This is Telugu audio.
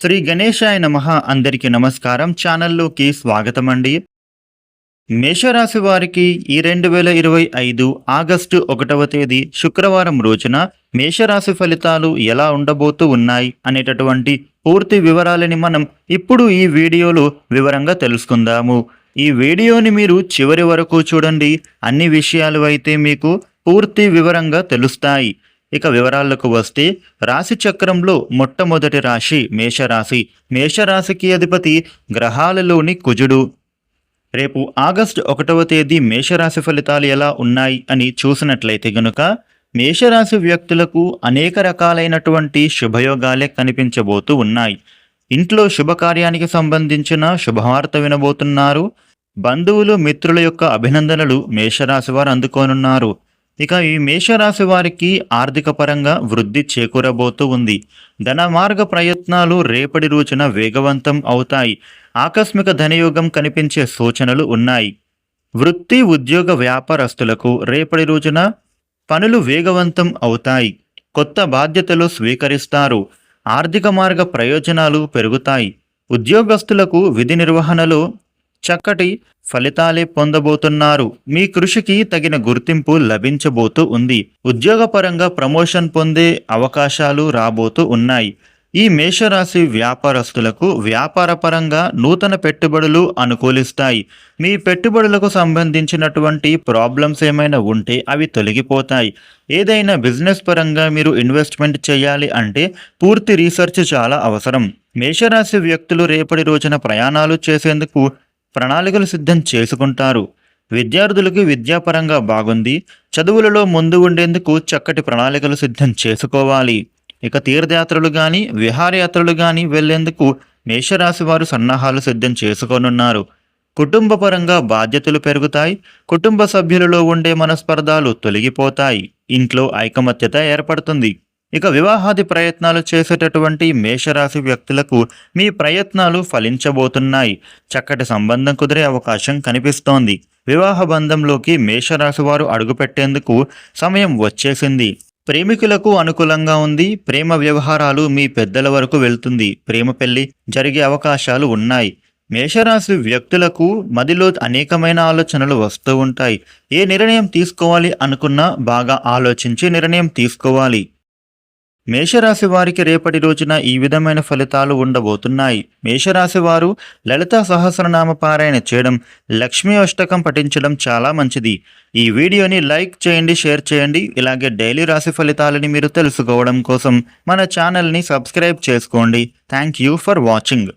శ్రీ గణేశాయ నమః అందరికీ నమస్కారం. ఛానల్లోకి స్వాగతం అండి మేషరాశి వారికి ఈ రెండు వేల ఇరవై ఐదు ఆగస్టు ఒకటవ తేదీ శుక్రవారం రోజున మేషరాశి ఫలితాలు ఎలా ఉండబోతూ ఉన్నాయి అనేటటువంటి పూర్తి వివరాలని మనం ఇప్పుడు ఈ వీడియోలో వివరంగా తెలుసుకుందాము. ఈ వీడియోని మీరు చివరి వరకు చూడండి. అన్ని విషయాలు అయితే మీకు పూర్తి వివరంగా తెలుస్తాయి. ఇక వివరాలకు వస్తే రాశి చక్రంలో మొట్టమొదటి రాశి మేషరాశి. మేషరాశికి అధిపతి గ్రహాలలోని కుజుడు. రేపు ఆగస్టు ఒకటవ తేదీ మేషరాశి ఫలితాలు ఎలా ఉన్నాయి అని చూసినట్లయితే గనుక మేషరాశి వ్యక్తులకు అనేక రకాలైనటువంటి శుభయోగాలే కనిపించబోతూ ఉన్నాయి. ఇంట్లో శుభకార్యానికి సంబంధించిన శుభవార్త వినబోతున్నారు. బంధువులు మిత్రుల యొక్క అభినందనలు మేషరాశి వారు అందుకోనున్నారు. ఇక ఈ మేషరాశి వారికి ఆర్థిక పరంగా వృద్ధి చేకూరబోతూ ఉంది. ధన మార్గ ప్రయత్నాలు రేపటి రోజున వేగవంతం అవుతాయి. ఆకస్మిక ధనయోగం కనిపించే సూచనలు ఉన్నాయి. వృత్తి ఉద్యోగ వ్యాపారస్తులకు రేపటి రోజున పనులు వేగవంతం అవుతాయి. కొత్త బాధ్యతలు స్వీకరిస్తారు. ఆర్థిక మార్గ ప్రయోజనాలు పెరుగుతాయి. ఉద్యోగస్తులకు విధి నిర్వహణలో చక్కటి ఫలితాలే పొందబోతున్నారు. మీ కృషికి తగిన గుర్తింపు లభించబోతూ ఉంది. ఉద్యోగపరంగా ప్రమోషన్ పొందే అవకాశాలు రాబోతూ ఉన్నాయి. ఈ మేషరాశి వ్యాపారస్తులకు వ్యాపారపరంగా నూతన పెట్టుబడులు అనుకూలిస్తాయి. మీ పెట్టుబడులకు సంబంధించినటువంటి ప్రాబ్లమ్స్ ఏమైనా ఉంటే అవి తొలగిపోతాయి. ఏదైనా బిజినెస్ పరంగా మీరు ఇన్వెస్ట్మెంట్ చేయాలి అంటే పూర్తి రీసెర్చ్ చాలా అవసరం. మేషరాశి వ్యక్తులు రేపటి రోజున ప్రయాణాలు చేసేందుకు ప్రణాళికలు సిద్ధం చేసుకుంటారు. విద్యార్థులకు విద్యాపరంగా బాగుంది. చదువులలో ముందు ఉండేందుకు చక్కటి ప్రణాళికలు సిద్ధం చేసుకోవాలి. ఇక తీర్థయాత్రలు కానీ విహారయాత్రలు కానీ వెళ్ళేందుకు మేషరాశి వారు సన్నాహాలు సిద్ధం చేసుకోనున్నారు. కుటుంబ పరంగా బాధ్యతలు పెరుగుతాయి. కుటుంబ సభ్యులలో ఉండే మనస్పర్ధాలు తొలగిపోతాయి. ఇంట్లో ఐకమత్యత ఏర్పడుతుంది. ఇక వివాహాది ప్రయత్నాలు చేసేటటువంటి మేషరాశి వ్యక్తులకు మీ ప్రయత్నాలు ఫలించబోతున్నాయి. చక్కటి సంబంధం కుదిరే అవకాశం కనిపిస్తోంది. వివాహ బంధంలోకి మేషరాశి వారు అడుగుపెట్టేందుకు సమయం వచ్చేసింది. ప్రేమికులకు అనుకూలంగా ఉంది. ప్రేమ వ్యవహారాలు మీ పెద్దల వరకు వెళ్తుంది. ప్రేమ పెళ్ళి జరిగే అవకాశాలు ఉన్నాయి. మేషరాశి వ్యక్తులకు మదిలో అనేకమైన ఆలోచనలు వస్తూ ఉంటాయి. ఏ నిర్ణయం తీసుకోవాలి అనుకున్నా బాగా ఆలోచించి నిర్ణయం తీసుకోవాలి. మేషరాశి వారికి రేపటి రోజున ఈ విధమైన ఫలితాలు ఉండబోతున్నాయి. మేషరాశి వారు లలిత సహస్రనామ పారాయణ చేయడం లక్ష్మీ అష్టకం పఠించడం చాలా మంచిది. ఈ వీడియోని లైక్ చేయండి షేర్ చేయండి. ఇలాగే డైలీ రాశి ఫలితాలని మీరు తెలుసుకోవడం కోసం మన ఛానల్ని సబ్స్క్రైబ్ చేసుకోండి. Thank you for watching.